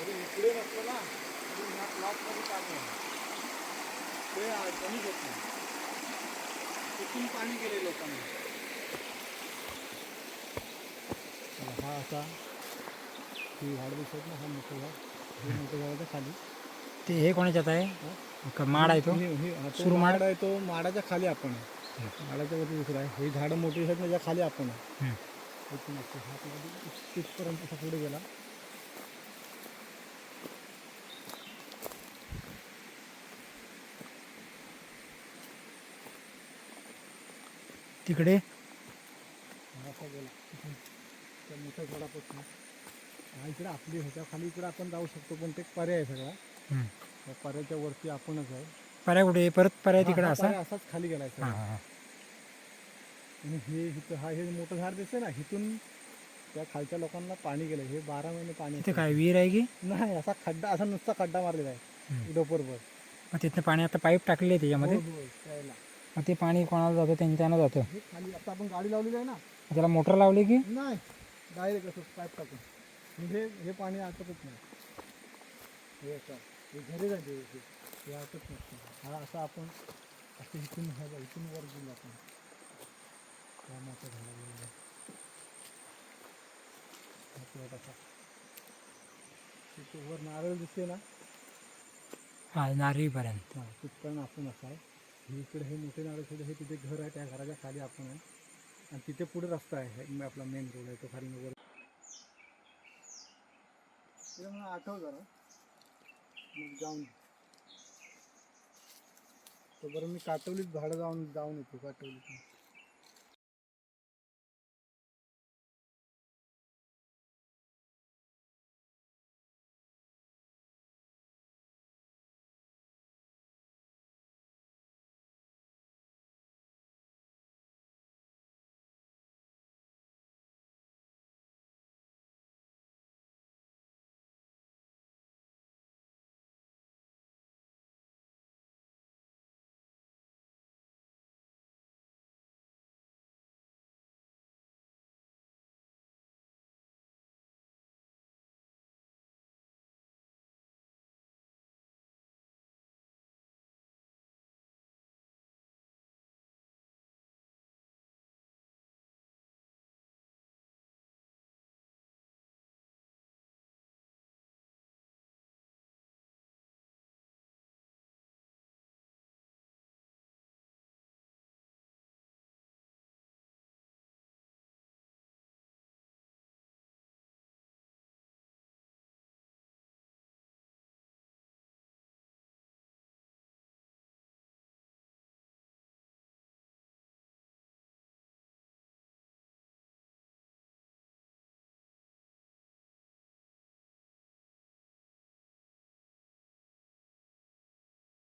इकडे नसतं ना. तरी ह्या प्लॉटमध्ये पाणी आहे? ते अडचणीच होत नाही. तिथून पाणी गेले लोकांना. हा असा ही झाड दिसत ना हा मोठं झाड. हे मोठं झाडाच्या खाली. ते हे कोणाच्यात आहे? का माड आहे तो? तो सुरमाड? माड? आहे तो माडाच्या खाली आपण आहे. माडाच्या वरती दुसरा आहे. हे झाडं मोठी आहेत त्याच्याखाली आपण आहे. हा तिथपर्यंत पुढे गेला. तिकडे हा इकडे आपली ह्याच्या खाली इकडे आपण जाऊ शकतो पण ते पर्याय आहे सगळा हम्म. त्या पर्यायाच्या वरती आपणच आहे पर्याय कुठे परत पर्याय तिकडे हा असा पर्याय असाच खाली गेलाय हा, सगळा. हा, हा. आणि हे इथं हा हे मोठं झाड दिसतंय ना इथून त्या खालच्या लोकांना पाणी गेलं हे बारा महिने पाणी तिथे. काय विहीर आहे की नाही असा खड्डा असा नुसता खड्डा मारलेला आहे हम्म. डोपरभर मग तिथनं पाणी आता पाईप टाकले त्याच्यामध्ये हो, हो, प्यायला. मग ते पाणी कोणाला जातं? त्यांच्यानं जातं. खाली आता आपण गाडी लावलेली आहे ना. त्याला मोटर लावली की? नाही. डायरेक्ट असं पाईप टाकून. म्हणजे हे पाणी आटतच नाही. हे असं हे घरी जाते हे हे आटत नसतं हा असं आपण असं इथून इथून वर गेलो आपण. हा plot असा तिथे वर नारळ दिसते ना हा नारळीपर्यंत. हा तिथपर्यंत आपण असं आहे. हे इकडे हे मोठे नारळ हे तिथे घर आहे त्या घराच्या खाली आपण आहे. आणि तिथे पुढे रस्ता आहे आपला मेन रोड आहे तो खाली वगैरे. तिला मला आठव जरा. मग जाऊन. तो बरं मी काटवलीत भाडं जाऊन जाऊन येतो काटवलीत